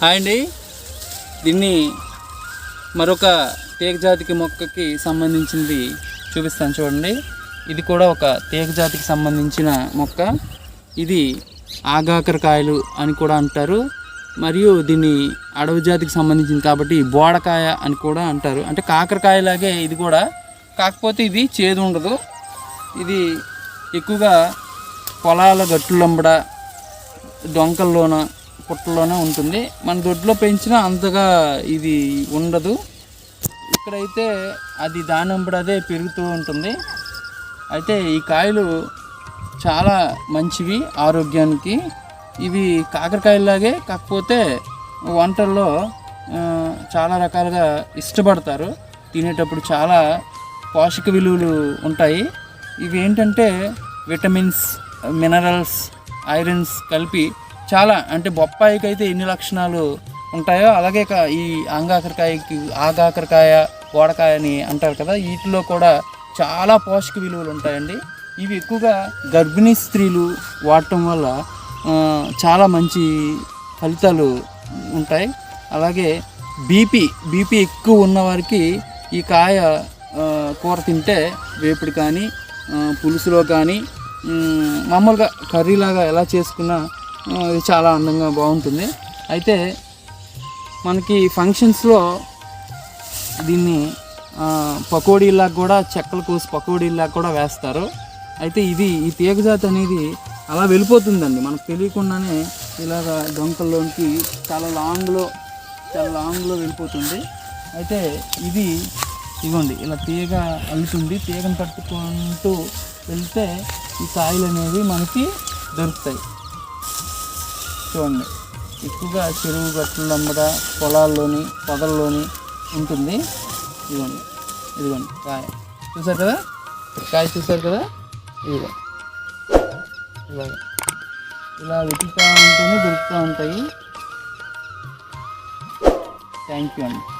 Hi అండి. దీన్ని మరొక తీగ జాతికి మొక్కకి సంబంధించినది చూపిస్తాను చూడండి. ఇది కూడా ఒక తీగ జాతికి సంబంధించిన మొక్క. ఇది ఆగాకరకాయలు అని కూడా అంటారు. మరియు దీన్ని అడవి జాతికి సంబంధించింది కాబట్టి బోడకాయ అని కూడా అంటారు. అంటే కాకరకాయలాగే ఇది కూడా. కాకపోతే ఇది చేదు ఉండదు. ఇది ఎక్కువగా పొలాల గట్టులంబడ డొంకల్లోన పుట్టలోనే ఉంటుంది. మన దొడ్లో పెంచినా అంతగా ఇది ఉండదు. ఇక్కడైతే అది దానంబడదే పెరుగుతూ ఉంటుంది. అయితే ఈ కాయలు చాలా మంచివి ఆరోగ్యానికి. ఇవి కాకరకాయలాగే కాకపోతే వంటల్లో చాలా రకాలుగా ఇష్టపడతారు. తినేటప్పుడు చాలా పోషక విలువలు ఉంటాయి. ఇవి ఏంటంటే విటమిన్స్ మినరల్స్ ఐరన్స్ కలిపి చాలా అంటే బొప్పాయికి అయితే ఎన్ని లక్షణాలు ఉంటాయో అలాగే కా- ఈ అంగాకరకాయకి ఆగాకరకాయ కోడకాయ అని అంటారు కదా వీటిలో కూడా చాలా పోషక విలువలు ఉంటాయండి. ఇవి ఎక్కువగా గర్భిణీ స్త్రీలు వాడటం వల్ల చాలా మంచి ఫలితాలు ఉంటాయి. అలాగే బీపీ బీపీ ఎక్కువ ఉన్నవారికి ఈ కాయ కూర తింటే వేపుడు కానీ పులుసులో కానీ మామూలుగా కర్రీలాగా ఎలా చేసుకున్నా ఇది చాలా అందంగా బాగుంటుంది. అయితే మనకి ఫంక్షన్స్లో దీన్ని పకోడీలాగా కూడా చెక్కలు కోసి పకోడీలాగా కూడా వేస్తారు. అయితే ఇది ఈ తీగ జాతి అనేది అలా వెళ్ళిపోతుందండి. మనకు తెలియకుండానే ఇలాగ డొంకల్లోనికి చాలా లాంగ్లో చాలా లాంగ్లో వెళ్ళిపోతుంది. అయితే ఇది ఇదిగోండి ఇలా తీగ అల్లుతుంది. తీగను తట్టుకుంటూ వెళ్తే ఈ కాయలు అనేవి మనకి దొరుకుతాయి. చూడండి ఎక్కువగా చెరువు గట్ల అమ్మడ పొలాల్లోని పొదల్లోని ఉంటుంది. ఇదిగోండి ఇదిగోండి కాయ. చూసారు కదా? కాయ చూసారు కదా? ఇదిగో. ఇలాగ. ఇలా వెతుకుతూ ఉంటుంది దొరుకుతూ ఉంటాయి. థ్యాంక్ యూ అండి.